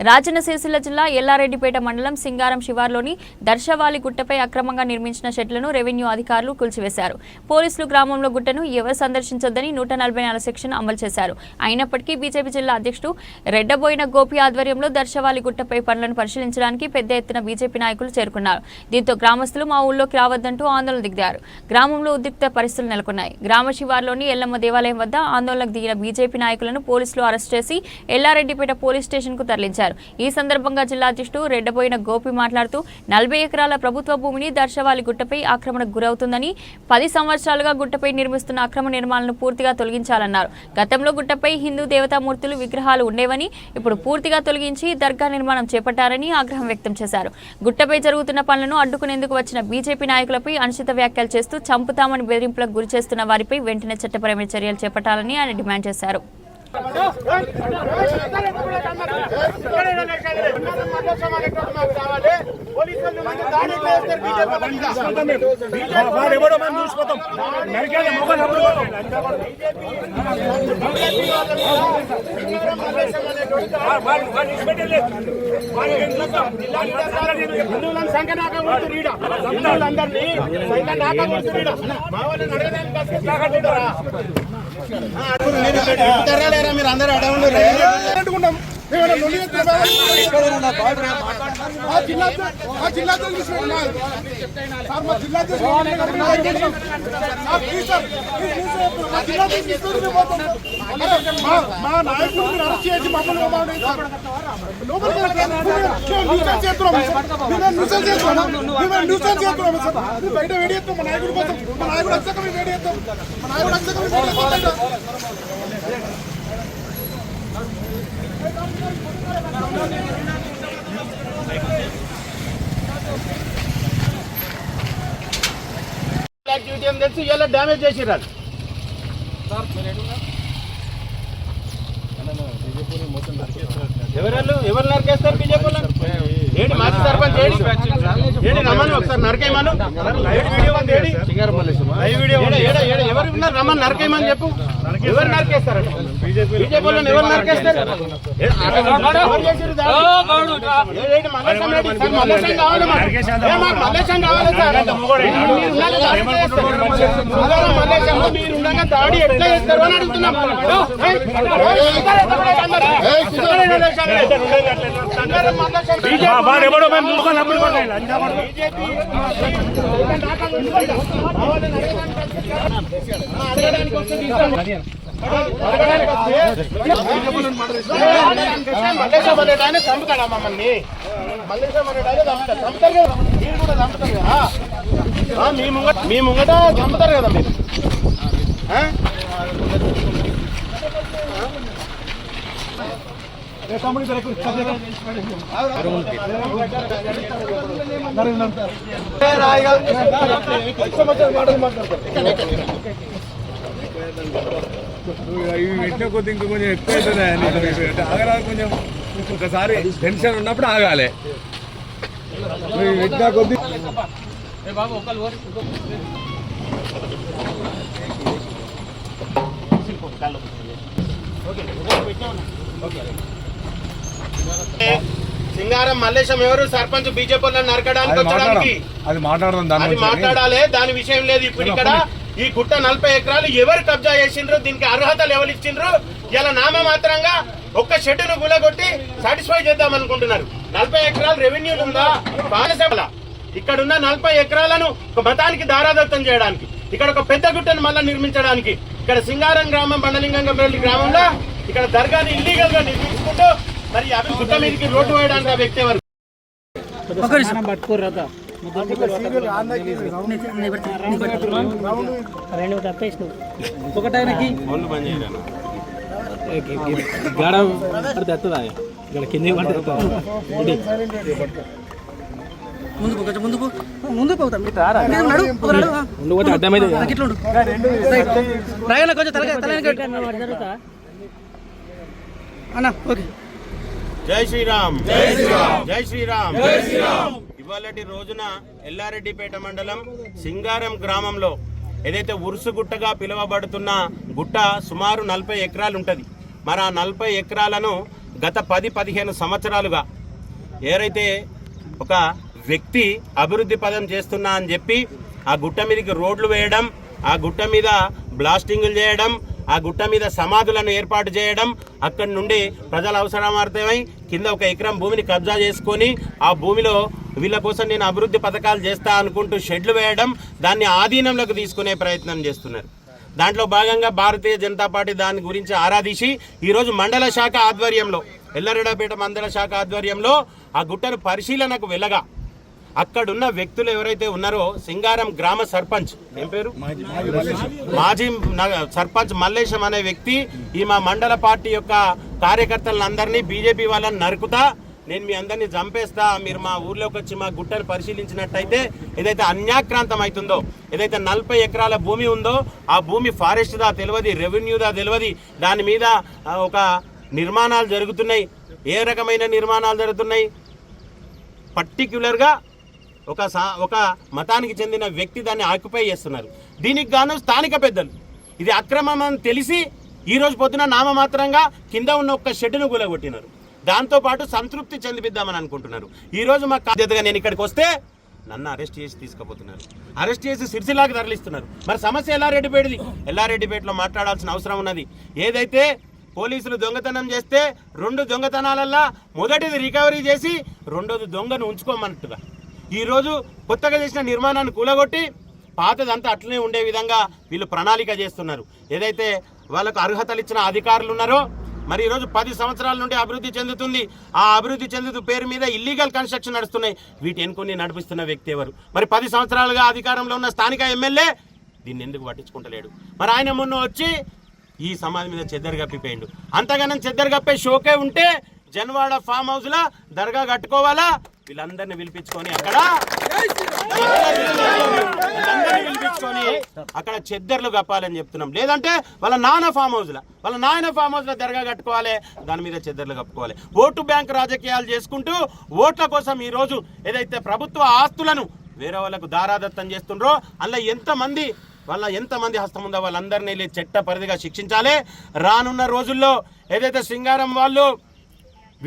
Rajanna జిల్లా ఎల్లారెడ్డిపేట మండలం సింగారం శివార్లోని దర్శవాలి గుట్టపై అక్రమంగా నిర్మించిన షెడ్లను రెవెన్యూ అధికారులు కూల్చివేశారు. పోలీసులు గ్రామంలో గుట్టను ఎవరు సందర్శించొద్దని నూట నలభై నాలుగు సెక్షన్ అమలు చేశారు. అయినప్పటికీ బీజేపీ జిల్లా అధ్యక్షుడు రెడ్డబోయిన గోపి ఆధ్వర్యంలో దర్శవాలి గుట్టపై పనులను పరిశీలించడానికి పెద్ద ఎత్తున బీజేపీ నాయకులు చేరుకున్నారు. దీంతో గ్రామస్తులు మా ఊళ్ళోకి రావద్దంటూ ఆందోళన దిగారు. గ్రామంలో ఉద్రిక్త పరిస్థితులు నెలకొన్నాయి. గ్రామ శివార్లోని ఎల్లమ్మ దేవాలయం వద్ద ఆందోళనకు దిగిన బీజేపీ నాయకులను పోలీసులు అరెస్ట్ చేసి ఎల్లారెడ్డిపేట పోలీస్ స్టేషన్కు తరలించారు ఈ సందర్భంగా జిల్లా అధ్యక్షుడు రెడ్డబోయిన గోపి మాట్లాడుతూ నలభై ఎకరాల ప్రభుత్వ భూమిని దర్శవాలి గుట్టపై ఆక్రమణకు గురవుతుందని పది సంవత్సరాలుగా గుట్టపై నిర్మిస్తున్న అక్రమ నిర్మాణాలను పూర్తిగా తొలగించాలన్నారు. గతంలో గుట్టపై హిందూ దేవతామూర్తులు విగ్రహాలు ఉండేవని ఇప్పుడు పూర్తిగా తొలగించి దర్గా నిర్మాణం చేపట్టారని ఆగ్రహం వ్యక్తం చేశారు. గుట్టపై జరుగుతున్న పనులను అడ్డుకునేందుకు వచ్చిన బీజేపీ నాయకులపై అనుచిత వ్యాఖ్యలు చేస్తూ చంపుతామని బెదిరింపులకు గురి చేస్తున్న వారిపై వెంటనే చట్టపరమైన చర్యలు చేపట్టాలని ఆయన డిమాండ్ చేశారు. వాడెవడో మనం చూసిపోతాం నరికేళ్ళ హిందువులను సంఖ్య నాకా హిందువులందరినీ సైతం నాకా మా వాళ్ళని అడగడానికి మీరు? అందరూ అడగ మా జిల్లా మా జిల్లా తెలుగుదేశం సార్ మా జిల్లా తెలుగుదేశం మా నాయకుడిని అరెస్ట్ చేసి మమ్మల్ని మమ్మల్ని సార్. న్యూసెన్స్ చేస్తున్నాం సార్. బయట వేడి చేస్తాం మా నాయకుడి కోసం మా నాయకుడు వచ్చాక మేము వేడి చేస్తాం మా నాయకుడు వచ్చాక మేము వేడి చేస్తాం యాక్టివిటీ అని తెలిసి ఇలా డ్యామేజ్ చేసిర్రు ఎవరు ఎవరు నరికేస్తారు బీజేపీ ఏంటి మాజీ సర్పంచ్ ఏడి ఏంటి రమ్మని ఒకసారి నరకేయమను ఎవరు ఉన్నారు రమ్మని నరకేయమని చెప్పు ఎవరు నరికేస్తారు బీజేపీ వాళ్ళని ఎవరు నరికేస్తారు దాడి? మల్లేశం కావాలి సార్ మీరు ఉండగా దాడి ఎట్లా చేస్తారు అని అడుగుతున్నాం అప్పుడు మల్లేశం అనేట ఆయన చంపుతాడా మమ్మల్ని మల్లేశం అనేట ఆయన చంపుతారు కదా మీరు కూడా చంపుతారు కదా మీ ముంగట మీ ముంగట చంపుతారు కదా మీరు ఆ? ఇవి పెట్టిన కొద్ది ఇంకా కొంచెం ఎక్కువ అవుతుంది ఆగరాదు కొంచెం ఒకసారి టెన్షన్ ఉన్నప్పుడు ఆగాలి ఇవి పెట్టిన కొద్ది సింగారం మల్లేశం ఎవరు? సర్పంచ్ బీజేపీ నరకడానికి వచ్చడానికి. అది మాట్లాడదాం. మాట్లాడాలి దాని విషయం లేదు. ఇప్పుడు ఇక్కడ ఈ గుట్ట నలభై ఎకరాలు ఎవరు కబ్జా చేసిండ్రు? దీనికి అర్హతలు ఎవరు ఇచ్చిండ్రు? ఇలా నామమాత్రంగా ఒక్క షెడ్డును గులగొట్టి సాటిస్ఫై చేద్దాం అనుకుంటున్నారు. నలభై ఎకరాలు రెవెన్యూ ఉందా? బాలసేవల ఇక్కడ ఉన్న నలభై ఎకరాలను ఒక మతానికి దారాదత్తం చేయడానికి ఇక్కడ ఒక పెద్ద గుట్టను మళ్ళా నిర్మించడానికి ఇక్కడ సింగారం గ్రామం బండలింగంపల్లి గ్రామంలో ఇక్కడ దర్గాని ఇల్లీగల్గా నిర్మించుకుంటూ మరి అవి గుట్ట మీదకి రోడ్డు వేయడానికి ఆ వ్యక్తి ఎవరు? ఒకటాయనకి గడ పడితే ఎత్తదా? ఇక్కడ కింద ఎత్తదా? ముందుకు కొంచెం ముందుకు. ముందుకు పోతాం నడు? ఒక నడు ముందు పోతే అడ్డమైతే ఇట్లుండు రాయన కొంచెం తలగా తలగా అన్న ఓకే. జై శ్రీరామ్. జై శ్రీరామ్. జై శ్రీరామ్. జై శ్రీరామ్. ఇవాళటి రోజున ఎల్లారెడ్డిపేట మండలం సింగారం గ్రామంలో ఏదైతే ఉరుసు గుట్టగా పిలువబడుతున్న గుట్ట సుమారు నలభై ఎకరాలు ఉంటది. మరి ఆ నలభై ఎకరాలను గత పది పదిహేను సంవత్సరాలుగా ఏరైతే ఒక వ్యక్తి అభివృద్ధి పదం చేస్తున్నా అని చెప్పి ఆ గుట్ట మీదకి రోడ్లు వేయడం ఆ గుట్ట మీద బ్లాస్టింగులు చేయడం ఆ గుట్ట మీద సమాధులను ఏర్పాటు చేయడం అక్కడి నుండి ప్రజల అవసరమార్థమై కింద ఒక ఎకరం భూమిని కబ్జా చేసుకొని ఆ భూమిలో వీళ్ళ కోసం నేను అభివృద్ధి పథకాలు చేస్తా అనుకుంటూ షెడ్లు వేయడం దాన్ని ఆధీనంలోకి తీసుకునే ప్రయత్నం చేస్తున్నారు. దాంట్లో భాగంగా భారతీయ జనతా పార్టీ దాని గురించి ఆరాధించి ఈరోజు మండల శాఖ ఆధ్వర్యంలో ఎల్లరెడపేట మండల శాఖ ఆధ్వర్యంలో ఆ గుట్టను పరిశీలనకు వెళ్ళగా అక్కడున్న వ్యక్తులు ఎవరైతే ఉన్నారో సింగారం గ్రామ సర్పంచ్. ఏం పేరు? మాజీ సర్పంచ్ మల్లేశం అనే వ్యక్తి ఈ మా మండల పార్టీ యొక్క కార్యకర్తలందరినీ బీజేపీ వాళ్ళని నరుకుతా నేను మీ అందరినీ చంపేస్తా మీరు మా ఊర్లోకి వచ్చి మా గుట్టను పరిశీలించినట్టయితే ఏదైతే అన్యాక్రాంతం అవుతుందో ఏదైతే నలభై ఎకరాల భూమి ఉందో ఆ భూమి ఫారెస్ట్ దా తెలియదు రెవెన్యూదా తెలియదు దాని మీద ఒక నిర్మాణాలు జరుగుతున్నాయి. ఏ రకమైన నిర్మాణాలు జరుగుతున్నాయి? పర్టిక్యులర్గా ఒక సా ఒక మతానికి చెందిన వ్యక్తి దాన్ని ఆక్యుపై చేస్తున్నారు. దీనికి గాను స్థానిక పెద్దలు. ఇది అక్రమం అని తెలిసి ఈరోజు పొద్దున నామమాత్రంగా కింద ఉన్న ఒక్క షెడ్డును కూలగొట్టినారు దాంతోపాటు సంతృప్తి చెందిపిద్దామని అనుకుంటున్నారు. ఈరోజు మా బాధ్యతగా నేను ఇక్కడికి వస్తే నన్ను అరెస్ట్ చేసి తీసుకుపోతున్నారు. అరెస్ట్ చేసి సిరిసిలాకి తరలిస్తున్నారు. మరి సమస్య ఎల్లారెడ్డిపేటది ఎల్లారెడ్డిపేటలో మాట్లాడాల్సిన అవసరం ఉన్నది? ఏదైతే పోలీసులు దొంగతనం చేస్తే రెండు దొంగతనాలల్లా మొదటిది రికవరీ చేసి రెండోది దొంగను ఉంచుకోమన్నట్టుగా. ఈరోజు కొత్తగా చేసిన నిర్మాణాన్ని కూలగొట్టి పాతదంతా అట్లనే ఉండే విధంగా వీళ్ళు ప్రణాళిక చేస్తున్నారు. ఏదైతే వాళ్ళకు అర్హతలు ఇచ్చిన అధికారులు ఉన్నారో మరి ఈరోజు పది సంవత్సరాల నుండి అభివృద్ధి చెందుతుంది. ఆ అభివృద్ధి చెందుతూ పేరు మీద ఇల్లీగల్ కన్స్ట్రక్షన్ నడుస్తున్నాయి. వీటి ఎన్నుకొని నడిపిస్తున్న వ్యక్తి ఎవరు? మరి పది సంవత్సరాలుగా అధికారంలో ఉన్న స్థానిక ఎమ్మెల్యే దీన్ని ఎందుకు పట్టించుకుంటలేడు? మరి ఆయన మొన్న వచ్చి ఈ సమాధి మీద చెద్దరు కప్పిపోయిండు. అంతగానం చెద్దరు కప్పే షోకే ఉంటే జన్వాడ ఫామ్ హౌస్లో దర్గా కట్టుకోవాలా? వీళ్ళందరిని పిలిపించుకొని అక్కడ వీళ్ళందరినీ పిలిపించుకొని అక్కడ చెద్దర్లు కప్పాలని చెప్తున్నాం. లేదంటే వాళ్ళ నాన్న ఫామ్ హౌస్ వాళ్ళ నాయన ఫామ్ హౌస్లో దర్గా కట్టుకోవాలి దాని మీద చెద్దర్లు కప్పుకోవాలి. ఓటు బ్యాంక్ రాజకీయాలు చేసుకుంటూ ఓట్ల కోసం ఈ రోజు ఏదైతే ప్రభుత్వ ఆస్తులను వేరే వాళ్ళకు దారాదత్తం చేస్తుండ్రో అందులో ఎంతమంది వాళ్ళ ఎంతమంది హస్తం ఉందో వాళ్ళందరినీ వెళ్ళి చట్ట పరిధిగా శిక్షించాలి. రానున్న రోజుల్లో ఏదైతే సింగారం వాళ్ళు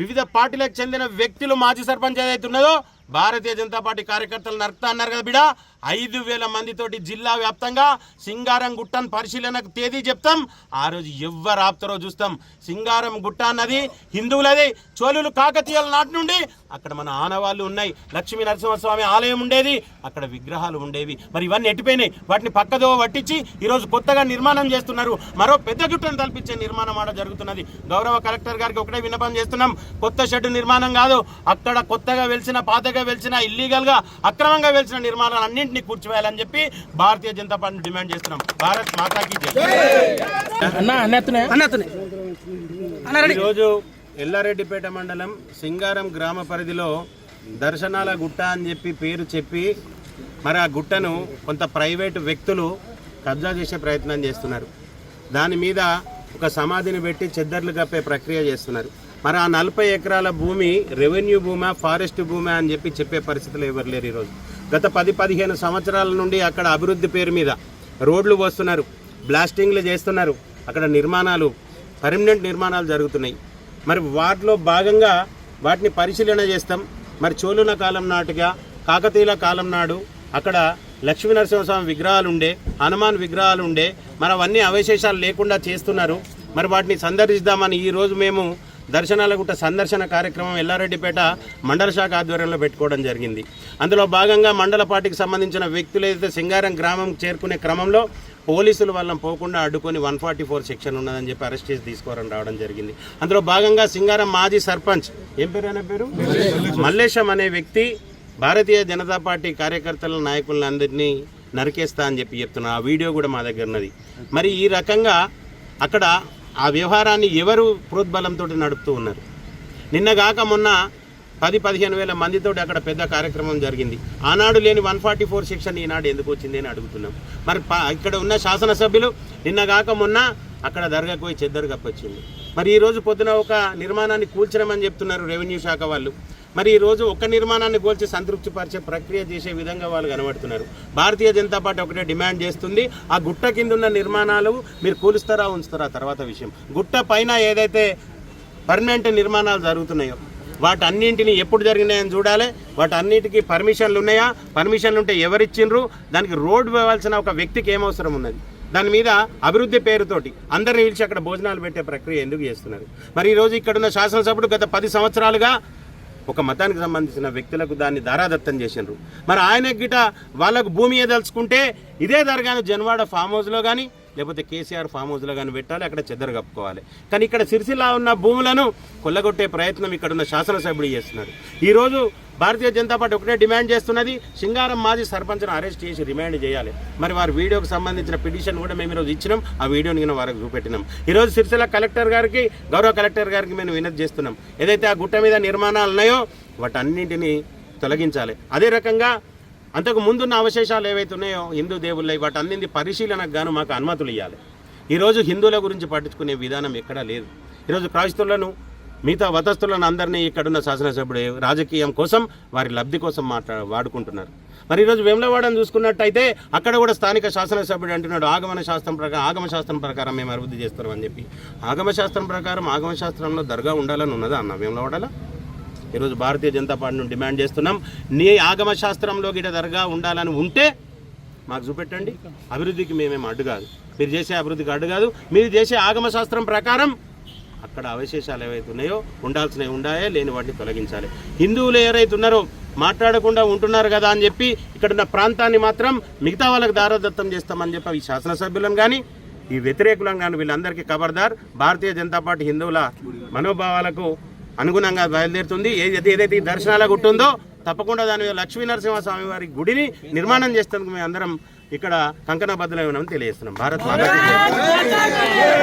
వివిధ పార్టీలకు చెందిన వ్యక్తులు మాజీ సర్పంచ్ ఏదైతే ఉన్నదో భారతీయ జనతా పార్టీ కార్యకర్తలు నరుకుతా అన్నారు కదా బిడా. ఐదు వేల మందితోటి జిల్లా వ్యాప్తంగా సింగారం గుట్టను పరిశీలనకు తేదీ చెప్తాం. ఆ రోజు ఎవ్వరు ఆపుతారో చూస్తాం. సింగారం గుట్ట అన్నది హిందువులది చోళులు కాకతీయుల నాటి నుండి అక్కడ మన ఆనవాళ్ళు ఉన్నాయి. లక్ష్మీ నరసింహస్వామి ఆలయం ఉండేది అక్కడ విగ్రహాలు ఉండేవి. మరి ఇవన్నీ ఎట్టిపోయినాయి? వాటిని పక్కదో పట్టించి ఈరోజు కొత్తగా నిర్మాణం చేస్తున్నారు. మరో పెద్ద గుట్టను తలపించే నిర్మాణం ఆడ జరుగుతున్నది. గౌరవ కలెక్టర్ గారికి ఒకటే విన్నపం చేస్తున్నాం. కొత్త షెడ్ నిర్మాణం కాదు అక్కడ కొత్తగా వెలిసిన పాతగా వెలిసిన ఇల్లీగల్గా అక్రమంగా వెలిసిన నిర్మాణాలు అన్నింటినీ కూర్చివేయాలని చెప్పి భారతీయ జనతా పార్టీ డిమాండ్ చేస్తున్నాం. భారత్ మాతాకి ఈరోజు ఎల్లారెడ్డిపేట మండలం సింగారం గ్రామ పరిధిలో దర్శనాల గుట్ట అని చెప్పి పేరు చెప్పి మరి ఆ గుట్టను కొంత ప్రైవేటు వ్యక్తులు కబ్జా చేసే ప్రయత్నం చేస్తున్నారు. దాని మీద ఒక సమాధిని పెట్టి చెద్దర్లు కప్పే ప్రక్రియ చేస్తున్నారు. మరి ఆ నలభై ఎకరాల భూమి రెవెన్యూ భూమా ఫారెస్ట్ భూమా అని చెప్పి చెప్పే పరిస్థితులు ఎవరు లేరు ఈరోజు. గత పది పదిహేను సంవత్సరాల నుండి అక్కడ అభివృద్ధి పేరు మీద రోడ్లు పోస్తున్నారు బ్లాస్టింగ్లు చేస్తున్నారు అక్కడ నిర్మాణాలు పర్మనెంట్ నిర్మాణాలు జరుగుతున్నాయి. మరి వాటిలో భాగంగా వాటిని పరిశీలన చేస్తాం. మరి చోళుల కాలం నాటుగా కాకతీయుల కాలం నాడు అక్కడ లక్ష్మీ నరసింహస్వామి విగ్రహాలు ఉండే హనుమాన్ విగ్రహాలు ఉండే మరి అవన్నీ అవశేషాలు లేకుండా చేస్తున్నారు. మరి వాటిని సందర్శిద్దామని ఈరోజు మేము దర్శనాల గుట్ట సందర్శన కార్యక్రమం ఎల్లారెడ్డిపేట మండల శాఖ ఆధ్వర్యంలో పెట్టుకోవడం జరిగింది. అందులో భాగంగా మండల పార్టీకి సంబంధించిన వ్యక్తులు ఏదైతే సింగారం గ్రామం చేరుకునే క్రమంలో పోలీసులు వాళ్ళని పోకుండా అడ్డుకొని వన్ ఫార్టీ ఫోర్ సెక్షన్ ఉన్నదని చెప్పి అరెస్ట్ చేసి తీసుకోవడం రావడం జరిగింది. అందులో భాగంగా సింగారం మాజీ సర్పంచ్ ఏం పేరు అనే పేరు? మల్లేశం అనే వ్యక్తి భారతీయ జనతా పార్టీ కార్యకర్తల నాయకులందరినీ నరికేస్తా అని చెప్పి చెప్తున్నా ఆ వీడియో కూడా మా దగ్గర ఉన్నది. మరి ఈ రకంగా అక్కడ ఆ వ్యవహారాన్ని ఎవరు ప్రోద్బలంతో నడుపుతూ ఉన్నారు? నిన్నగాక మొన్న పది పదిహేను వేల మందితోటి అక్కడ పెద్ద కార్యక్రమం జరిగింది. ఆనాడు లేని వన్ ఫార్టీ ఫోర్ సెక్షన్ ఈనాడు ఎందుకు వచ్చింది అని అడుగుతున్నాం. మరి ప- ఇక్కడ ఉన్న శాసనసభ్యులు నిన్నగాక మొన్న అక్కడ దర్గాకు పోయి చెద్దరు కప్పొచ్చింది. మరి ఈ రోజు పొద్దున ఒక నిర్మాణాన్ని కూల్చడమని చెప్తున్నారు రెవెన్యూ శాఖ వాళ్ళు. మరి ఈ రోజు ఒక్క నిర్మాణాన్ని గోల్చి సంతృప్తి పరిచే ప్రక్రియ చేసే విధంగా వాళ్ళు కనబడుతున్నారు. భారతీయ జనతా పార్టీ ఒకటే డిమాండ్ చేస్తుంది. ఆ గుట్ట కింద ఉన్న నిర్మాణాలు మీరు కూలుస్తారా ఉంచుతారా తర్వాత విషయం. గుట్ట పైన ఏదైతే పర్మనెంట్ నిర్మాణాలు జరుగుతున్నాయో వాటన్నింటిని ఎప్పుడు జరిగినాయని చూడాలి. వాటన్నిటికీ పర్మిషన్లు ఉన్నాయా? పర్మిషన్లు ఉంటే ఎవరిచ్చిండ్రు? దానికి రోడ్డు పోవాల్సిన ఒక వ్యక్తికి ఏం అవసరం ఉన్నది? దాని మీద అభివృద్ధి పేరుతోటి అందరిని పిలిచి అక్కడ భోజనాలు పెట్టే ప్రక్రియ ఎందుకు చేస్తున్నారు? మరి ఈరోజు ఇక్కడున్న శాసనసభ్యుడు గత పది సంవత్సరాలుగా ఒక మతానికి సంబంధించిన వ్యక్తులకు దాన్ని దారాదత్తం చేసిండ్రు. మరి ఆయన గిట వాళ్ళకు భూమి ఏదలుచుకుంటే ఇదే దర్గాను జన్వాడ ఫామ్ హౌస్లో కానీ లేకపోతే కేసీఆర్ ఫామ్ హౌస్లో కానీ పెట్టాలి అక్కడ చెద్దరు కప్పుకోవాలి. కానీ ఇక్కడ సిరిసిలా ఉన్న భూములను కొల్లగొట్టే ప్రయత్నం ఇక్కడ ఉన్న శాసనసభ్యుడు చేస్తున్నారు ఈరోజు భారతీయ జనతా పార్టీ ఒకటే డిమాండ్ చేస్తున్నది. సింగారం మాజీ సర్పంచ్ను అరెస్ట్ చేసి రిమాండ్ చేయాలి. మరి వారి వీడియోకి సంబంధించిన పిటిషన్ కూడా మేము ఈరోజు ఇచ్చినాం. ఆ వీడియోని కూడా వారికి చూపెట్టినాం. ఈరోజు సిరిసిల్ల కలెక్టర్ గారికి గౌరవ కలెక్టర్ గారికి మేము వినతి చేస్తున్నాం. ఏదైతే ఆ గుట్ట మీద నిర్మాణాలు ఉన్నాయో వాటన్నింటినీ తొలగించాలి. అదే రకంగా అంతకు ముందున్న అవశేషాలు ఏవైతే ఉన్నాయో హిందూ వాటి వాటన్నింటి పరిశీలనకు గాను మాకు అనుమతులు ఇవ్వాలి ఈరోజు హిందువుల గురించి పట్టించుకునే విధానం ఎక్కడా లేదు. ఈరోజు క్రైస్తవులను మిగతా వతస్థులను అందరినీ ఇక్కడున్న శాసనసభ్యుడు రాజకీయం కోసం వారి లబ్ధి కోసం మాట్లా వాడుకుంటున్నారు. మరి ఈరోజు వేములవాడని చూసుకున్నట్టయితే అక్కడ కూడా స్థానిక శాసనసభ్యుడు అంటున్నాడు ఆగమన శాస్త్రం ప్రకారం ఆగమ శాస్త్రం ప్రకారం మేము అభివృద్ధి చేస్తున్నామని చెప్పి. ఆగమ శాస్త్రం ప్రకారం ఆగమ శాస్త్రంలో దర్గా ఉండాలని ఉన్నదా అన్న వేములవాడలో? ఈరోజు భారతీయ జనతా పార్టీ నుండి డిమాండ్ చేస్తున్నాం నీ ఆగమ శాస్త్రంలో గిట దర్గా ఉండాలని ఉంటే మాకు చూపెట్టండి. అభివృద్ధికి మేమేం అడ్డు కాదు మీరు చేసే అభివృద్ధికి అడ్డు కాదు మీరు చేసే ఆగమ శాస్త్రం ప్రకారం అక్కడ అవశేషాలు ఏవైతే ఉన్నాయో ఉండాల్సినవి ఉండాయా లేని వాటిని తొలగించాలి. హిందువులు ఎవరైతే ఉన్నారో మాట్లాడకుండా ఉంటున్నారు కదా అని చెప్పి ఇక్కడున్న ప్రాంతాన్ని మాత్రం మిగతా వాళ్ళకి దారదత్తం చేస్తామని చెప్పి ఈ శాసనసభ్యులను కానీ ఈ వ్యతిరేకులను కానీ వీళ్ళందరికీ ఖబర్దార్ భారతీయ జనతా పార్టీ హిందువుల మనోభావాలకు అనుగుణంగా బయలుదేరుతుంది. ఏదైతే ఏదైతే ఈ దర్శనాల గుట్టుందో తప్పకుండా దాని మీద లక్ష్మీ నరసింహస్వామి వారి గుడిని నిర్మాణం చేసేందుకు మేము అందరం ఇక్కడ కంకణ బద్దలై ఉన్నామని తెలియజేస్తున్నాం. భారత్